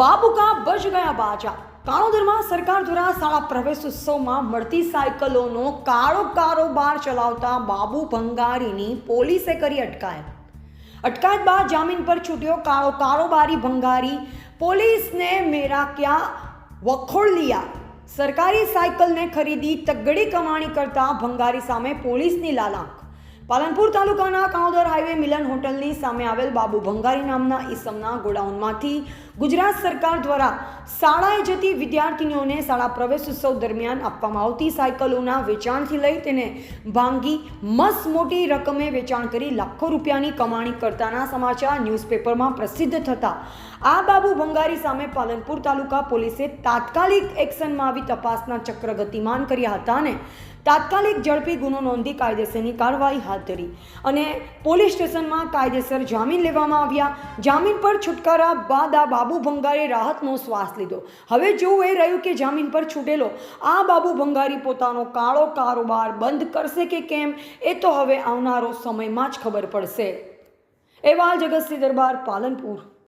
બાબુકા બજ ગયા બાજા? કાણોદરમાં સરકાર દ્વારા શાળા પ્રવેશ ઉત્સવમાં મળતી સાયકલોનો કાળો કારોબાર ચલાવતા બાબુ ભંગારીની પોલીસે કરી અટકાયત. અટકાયત બાદ જામીન પર છૂટ્યો કાળો કારોબારી ભંગારી. પોલીસને મેરાક્યા વખોડલિયા સરકારી સાયકલને ખરીદી તગડી કમાણી કરતા ભંગારી સામે પોલીસની લાલાંક. પાલનપુર તાલુકાના કાઉદર હાઈવે મિલન હોટલની સામે આવેલ બાબુ ભંગારી નામના ઈસમના ગોડાઉનમાંથી ગુજરાત સરકાર દ્વારા શાળાએ જતી વિદ્યાર્થીનીઓને શાળા પ્રવેશ ઉત્સવ દરમિયાન આપવામાં આવતી સાયકલોના વેચાણથી લઈ તેને ભાંગી મસ મોટી રકમે વેચાણ કરી લાખો રૂપિયાની કમાણી કરતાના સમાચાર ન્યૂઝપેપરમાં પ્રસિદ્ધ થતા. આ બાબુ ભંગારી સામે પાલનપુર તાલુકા પોલીસે તાત્કાલિક એક્શનમાં આવી તપાસના ચક્ર ગતિમાન કર્યા હતા અને તાત્કાલિક ઝડપી ગુનો નોંધી કાયદેસરની કાર્યવાહી હાથ ધરી અને પોલીસ સ્ટેશનમાં કાયદેસર જામીન લેવામાં આવ્યા. જામીન પર છુટકારા બાદ આ બાબુ ભંગારે રાહતનો શ્વાસ લીધો. હવે જોવું એ રહ્યું કે જામીન પર છૂટેલો આ બાબુ ભંગારી પોતાનો કાળો કારોબાર બંધ કરશે કે કેમ? એ તો હવે આવનારો સમયમાં જ ખબર પડશે. એવા જગતસિંહ દરબાર પાલનપુર.